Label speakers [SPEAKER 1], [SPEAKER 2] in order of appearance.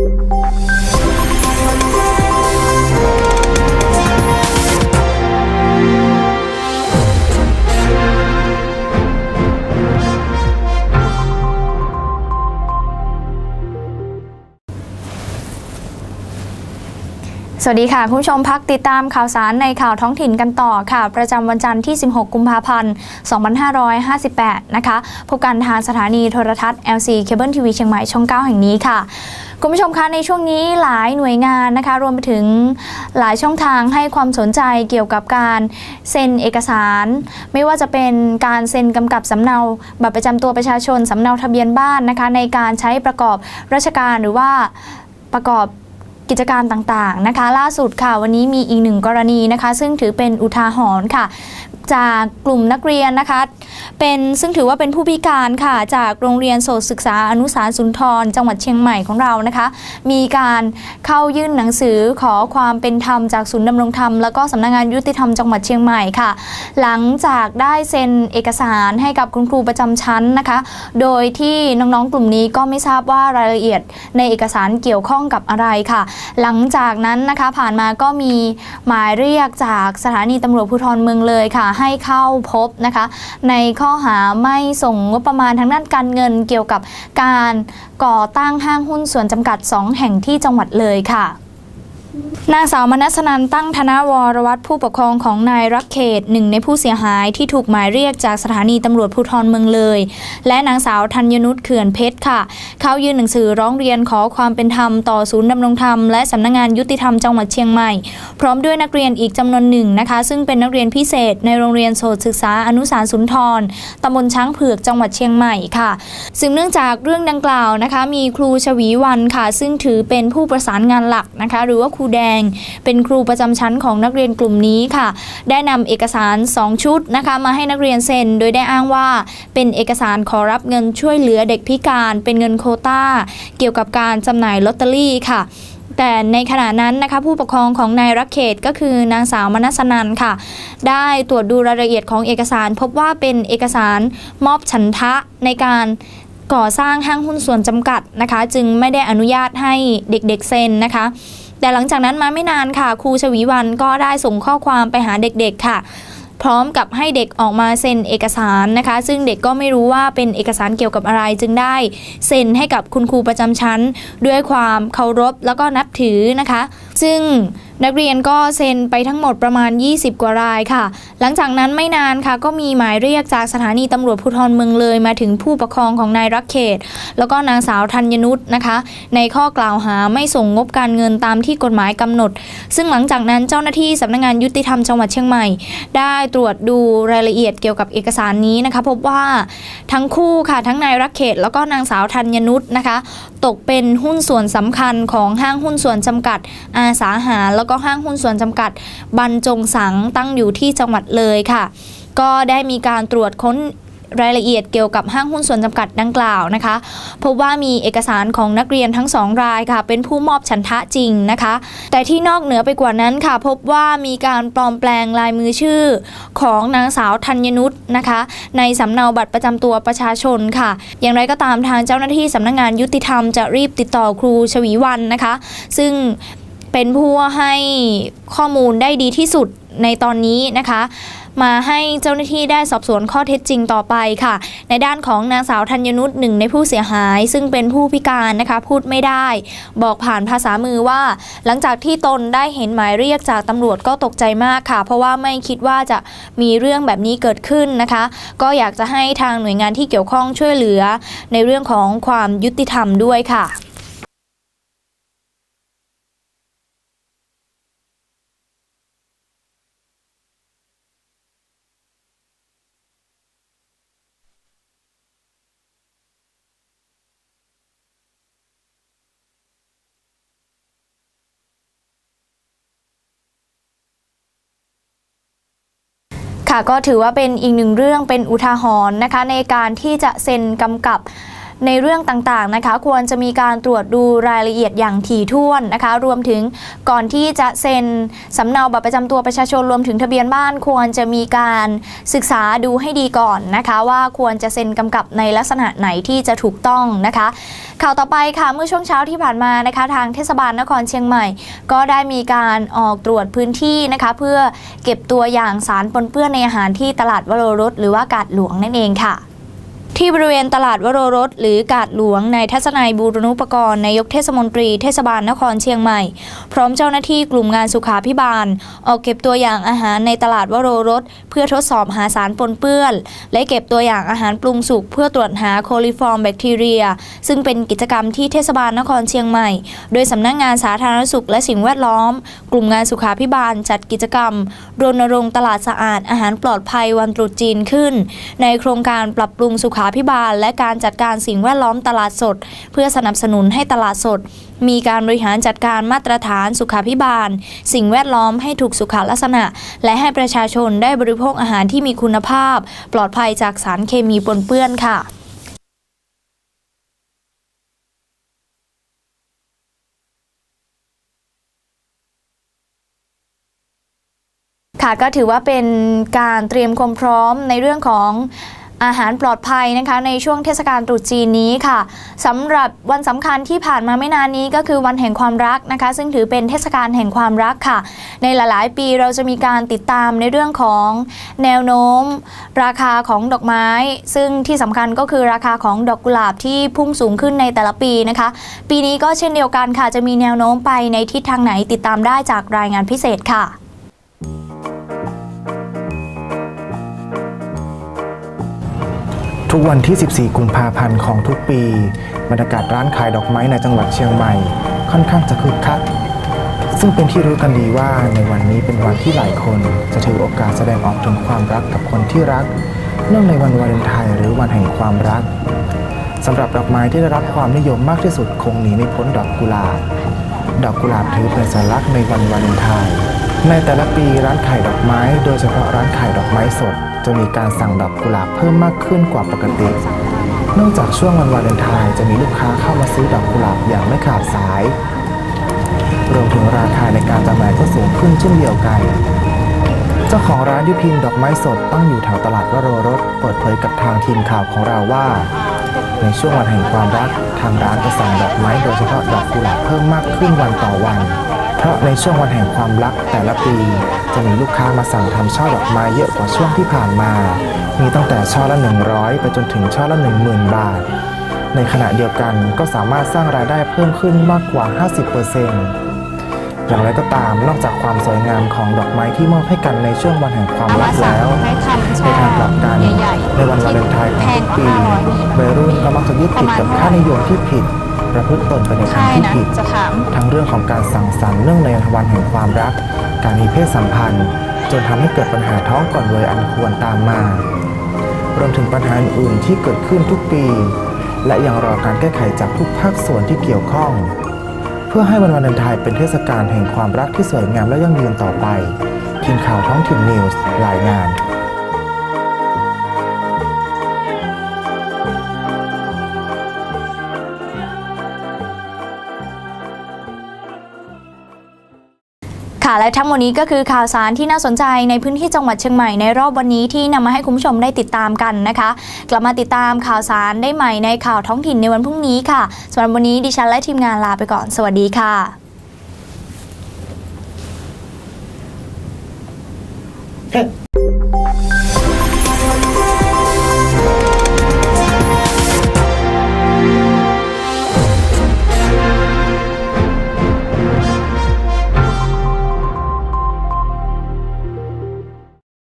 [SPEAKER 1] สวัสดีค่ะ คุณผู้ชมพักติดตามข่าวสารในข่าวท้องถิ่นกันต่อค่ะ ประจำวันจันทร์ที่ 16 กุมภาพันธ์ 2558 นะคะพบกันทางสถานีโทรทัศน์ LC Cable TV เชียงใหม่ช่อง 9 แห่งนี้ค่ะ คุณผู้ชมคะในช่วงนี้หลายหน่วยงานนะคะ รวมไปถึงหลายช่องทางให้ความสนใจเกี่ยวกับการเซ็นเอกสาร ไม่ว่าจะเป็นการเซ็นกำกับสำเนาบัตรประจำตัวประชาชนสำเนาทะเบียนบ้านนะคะ ในการใช้ประกอบราชการหรือว่าประกอบกิจการต่างๆนะคะ ล่าสุดค่ะวันนี้มีอีกหนึ่งกรณีนะคะ ซึ่งถือเป็นอุทาหรณ์ค่ะ จากกลุ่มนักเรียนนะคะ เป็นซึ่งถือว่าเป็นผู้พิการค่ะ จากโรงเรียนโสตศึกษาอนุสารสุนทร จังหวัดเชียงใหม่ของเรานะคะ มีการเข้ายื่นหนังสือขอความเป็นธรรมจากศูนย์ดำรงธรรม แล้วก็สำนักงานยุติธรรมจังหวัดเชียงใหม่ค่ะ หลังจากได้เซ็นเอกสารให้กับคุณครูประจำชั้นนะคะ โดยที่น้องๆกลุ่มนี้ก็ไม่ทราบว่ารายละเอียดในเอกสารเกี่ยวข้องกับอะไรค่ะ หลังจากนั้นนะคะผ่านมาก็มีหมายเรียกจากสถานีตำรวจภูธรเมืองเลยค่ะให้เข้าพบนะคะ ในข้อหาไม่ส่งงบประมาณทางด้านการเงินเกี่ยวกับการก่อตั้งห้างหุ้นส่วนจำกัด 2 แห่งที่จังหวัดเลยค่ะ นางสาวมนัสนันตั้งธนวรวัตรผู้ปกครองของนายรักเขตหนึ่งในผู้เสียหายที่ถูกหมายเรียกจากสถานีตำรวจภูธรเมืองเลย และนางสาวธัญนุชเขื่อนเพชรค่ะ เขายื่นหนังสือร้องเรียนขอความเป็นธรรมต่อศูนย์ดำรงธรรมและสำนักงานยุติธรรมจังหวัดเชียงใหม่ พร้อมด้วยนักเรียนอีกจำนวนหนึ่งนะคะ ซึ่งเป็นนักเรียนพิเศษ ในโรงเรียนโสตศึกษาอนุสารสุนทรตำบลช้างเผือกจังหวัดเชียงใหม่ค่ะ ซึ่งเนื่องจากเรื่องดังกล่าวนะคะ มีครูชวีวันค่ะ ซึ่งถือเป็นผู้ประสานงานหลักนะคะ หรือว่ารูแดง เป็นครูประจำชั้นของนักเรียนกลุ่มนี้ค่ะ ได้นำเอกสาร 2 ชุดนะคะมาให้นักเรียนเซ็น โดยได้อ้างว่า เป็นเอกสารขอรับเงินช่วยเหลือเด็กพิการ เป็นเงินโคต้า เกี่ยวกับการจำหน่ายลอตเตอรี่ค่ะแต่ในขณะนั้นนะคะผู้ปกครองของนายรักเขตก็คือนางสาวมนัสนันค่ะ ได้ตรวจดูรายละเอียดของเอกสาร พบว่าเป็นเอกสารมอบฉันทะในการก่อสร้างห้างหุ้นส่วนจำกัดนะคะ จึงไม่ได้อนุญาตให้เด็กๆเซ็นนะคะ แต่หลังจากนั้นมาไม่นานค่ะ ครูชวีวันก็ได้ส่งข้อความไปหาเด็กๆค่ะพร้อมกับให้เด็กออกมาเซ็นเอกสารนะคะ ซึ่งเด็กก็ไม่รู้ว่าเป็นเอกสารเกี่ยวกับอะไรจึงได้เซ็นให้กับคุณครูประจำชั้น ด้วยความเคารพแล้วก็นับถือนะคะ ซึ่ง นักเรียนก็เซ็นไปทั้งหมดประมาณ 20 กว่ารายค่ะ หลังจากนั้นไม่นานค่ะ ก็มีหมายเรียกจากสถานีตำรวจภูธรเมืองเลยมาถึงผู้ปกครองของนายรักเขต แล้วก็นางสาวธัญนุชนะคะ ในข้อกล่าวหาไม่ส่งงบการเงินตามที่กฎหมายกำหนด ซึ่งหลังจากนั้นเจ้าหน้าที่สำนักงานยุติธรรมจังหวัดเชียงใหม่ ได้ตรวจดูรายละเอียดเกี่ยวกับเอกสารนี้นะคะ พบว่าทั้งคู่ค่ะทั้งนายรักเขต แล้วก็นางสาวธัญนุชนะคะตกเป็นหุ้นส่วนสำคัญของห้างหุ้นส่วนจำกัด อาสาหา แล้วก็ห้างหุ้นส่วนจำกัด บรรจงสังตั้งอยู่ที่จังหวัดเลยค่ะ ก็ได้มีการตรวจค้น รายละเอียดเกี่ยวกับห้างหุ้นส่วนจำกัดดังกล่าวนะคะพบว่ามีเอกสารของนักเรียนทั้งสองรายค่ะ เป็นผู้มอบฉันทะจริงนะคะ แต่ที่นอกเหนือไปกว่านั้นค่ะ พบว่ามีการปลอมแปลงลายมือชื่อของนางสาวธัญนุชนะคะ ในสำเนาบัตรประจำตัวประชาชนค่ะ อย่างไรก็ตามทางเจ้าหน้าที่สำนักงงานยุติธรรมจะรีบติดต่อครูชวีวันนะคะ ซึ่งเป็นผู้ให้ข้อมูลได้ดีที่สุดในตอนนี้นะคะ มาให้เจ้าหน้าที่ได้สอบสวนข้อเท็จจริงต่อไปค่ะ ในด้านของนางสาวธัญนุชหนึ่งในผู้เสียหาย ซึ่งเป็นผู้พิการนะคะพูดไม่ได้ บอกผ่านภาษามือว่า หลังจากที่ตนได้เห็นหมายเรียกจากตำรวจก็ตกใจมากค่ะ เพราะว่าไม่คิดว่าจะมีเรื่องแบบนี้เกิดขึ้นนะคะ ก็อยากจะให้ทางหน่วยงานที่เกี่ยวข้องช่วยเหลือ ในเรื่องของความยุติธรรมด้วยค่ะ ค่ะก็ถือว่าเป็นอีกหนึ่งเรื่องเป็นอุทาหรณ์นะคะ ในการที่จะเซ็นกำกับ ในเรื่องต่างๆนะคะ ควรจะมีการตรวจดูรายละเอียดอย่างถี่ถ้วนนะคะ รวมถึงก่อนที่จะเซ็นสำเนาบัตรประจำตัวประชาชนรวมถึงทะเบียนบ้านควรจะมีการศึกษาดูให้ดีก่อนนะคะ ว่าควรจะเซ็นกำกับในลักษณะไหนที่จะถูกต้องนะคะ ข่าวต่อไปค่ะเมื่อช่วงเช้าที่ผ่านมานะคะ ทางเทศบาลนครเชียงใหม่ ก็ได้มีการออกตรวจพื้นที่นะคะ เพื่อเก็บตัวอย่างสารปนเปื้อนในอาหารที่ตลาดวโรรสหรือว่ากาดหลวงนั่นเองค่ะ ที่บริเวณตลาดวโรรสหรือกาดหลวงในทัศนัยบูรณุปกรณ์นายกเทศมนตรีเทศบาลนครเชียงใหม่ พร้อมเจ้าหน้าที่กลุ่มงานสุขาพิบาล ออกเก็บตัวอย่างอาหารในตลาดวโรรสเพื่อทดสอบหาสารปนเปื้อน และเก็บตัวอย่างอาหารปรุงสุกเพื่อตรวจหาโคลิฟอร์มแบคทีเรีย ซึ่งเป็นกิจกรรมที่เทศบาลนครเชียงใหม่ โดยสำนักงานสาธารณสุขและสิ่งแวดล้อม กลุ่มงานสุขาพิบาลจัดกิจกรรมรณรงค์ตลาดสะอาดอาหารปลอดภัยวันตรุษจีนขึ้น ในโครงการปรับปรุงสุขาพิบาล และการจัดการสิ่งแวดล้อมตลาดสด เพื่อสนับสนุนให้ตลาดสด มีการบริหารจัดการมาตรฐานสุขาพิบาล สิ่งแวดล้อมให้ถูกสุขลักษณะ และให้ประชาชนได้บริโภคอาหารที่มีคุณภาพ ปลอดภัยจากสารเคมีปนเปื้อนค่ะค่ะก็ถือว่าเป็นการเตรียมความพร้อมในเรื่องของ อาหารปลอดภัยนะคะในช่วงเทศกาลตรุษจีนนี้ค่ะสำหรับวันสำคัญที่ผ่านมาไม่นานนี้ก็คือวันแห่งความรักนะคะ ซึ่งถือเป็นเทศกาลแห่งความรักค่ะ ในหลาย ๆ ปีเราจะมีการติดตามในเรื่องของแนวโน้ม ราคาของดอกไม้ ซึ่งที่สำคัญก็คือราคาของดอกกุหลาบที่พุ่งสูงขึ้นในแต่ละปีนะคะ ปีนี้ก็เช่นเดียวกันค่ะจะมีแนวโน้มไปในทิศทางไหนติดตามได้จากรายงานพิเศษค่ะ
[SPEAKER 2] ทุกวันที่ 14 กุมภาพันธ์ของทุกปี บรรยากาศร้านขายดอกไม้ในจังหวัดเชียงใหม่ ค่อนข้างจะคึกคัก ซึ่งเป็นที่รู้กันดีว่าในวันนี้เป็นวันที่หลายคนจะถือโอกาสแสดงออกถึงความรักกับคนที่รักเนื่องในวันวาเลนไทน์หรือวันแห่งความรักสำหรับดอกไม้ที่ได้รับความนิยมมากที่สุดคงหนีไม่พ้นดอกกุหลาบ ดอกกุหลาบถือเป็นสัญลักษณ์ในวันวาเลนไทน์ในแต่ละปีร้านขายดอกไม้ โดยเฉพาะร้านขายดอกไม้สด จะมีการสั่งดอกกุหลาบเพิ่มมากขึ้นกว่าปกติ นองจากช่วงวันวาเลนไทน์จะมีลูกค้าเข้ามาซื้อดอกกุหลาบอย่างไม่ขาดสาย รวมถึงราคาในการจำหน่ายก็สูงขึ้นเช่นเดียวกัน เจ้าของร้านยุพินดอกไม้สดตั้งอยู่แถวตลาดวโรรสเปิดเผยกับทางทีมข่าวของเราว่า ในช่วงวันแห่งความรัก ทางร้านจะสั่งดอกไม้โดยเฉพาะดอกกุหลาบเพิ่มมากขึ้นวันต่อวัน เพราะในช่วงวันแห่งความรักแต่ละปี จะมีลูกค้ามาสั่งทำช่อดอกไม้เยอะกว่าช่วงที่ผ่านมา มีตั้งแต่ช่อละ 100 ไปจนถึงช่อละ 10,000 บาท ในขณะเดียวกันก็สามารถสร้างรายได้เพิ่มขึ้นมากกว่า 50%อย่างไรก็ตามนอกจากความสวยงามของดอกไม้ที่มอบให้กันในช่วงวันแห่งความรักแล้ว
[SPEAKER 1] ให้ทำช่
[SPEAKER 2] ใน
[SPEAKER 1] อ
[SPEAKER 2] ทางกลับกัน
[SPEAKER 1] ใหญ่ๆ
[SPEAKER 2] ในวันวาเลนไทน์ของทุกปี
[SPEAKER 1] แพงกว่า500
[SPEAKER 2] วัยรุ่นก็มักจะยึดติดกับค่านิยมที่ผิด ประพฤติตนไปในทาง
[SPEAKER 1] ใช่
[SPEAKER 2] ที่
[SPEAKER 1] นะ
[SPEAKER 2] ผิด
[SPEAKER 1] จะถาม
[SPEAKER 2] ทั้งเรื่องของการสั่งสรรค์เนื่องในวันแห่งความรัก การมีเพศสัมพันธ์ จนทำให้เกิดปัญหาท้องก่อนวัยอันควรตามมารวมถึงปัญหาอื่นๆที่เกิดขึ้นทุกปี และยังรอการแก้ไขจากทุกภาคส่วนที่เกี่ยวข้อง เพื่อให้วันวาเลนไทน์เป็นเทศกาลแห่งความรักที่สวยงามและยั่งยืนต่อไปทีมข่าวท้องถิ่นนิวส์รายงาน
[SPEAKER 1] ค่ะ และทั้งหมดนี้ก็คือข่าวสารที่น่าสนใจในพื้นที่จังหวัดเชียงใหม่ในรอบวันนี้ที่นำมาให้คุณผู้ชมได้ติดตามกันนะคะ กลับมาติดตามข่าวสารได้ใหม่ในข่าวท้องถิ่นในวันพรุ่งนี้ค่ะสำหรับวันนี้ดิฉันและทีมงานลาไปก่อน สวัสดีค่ะ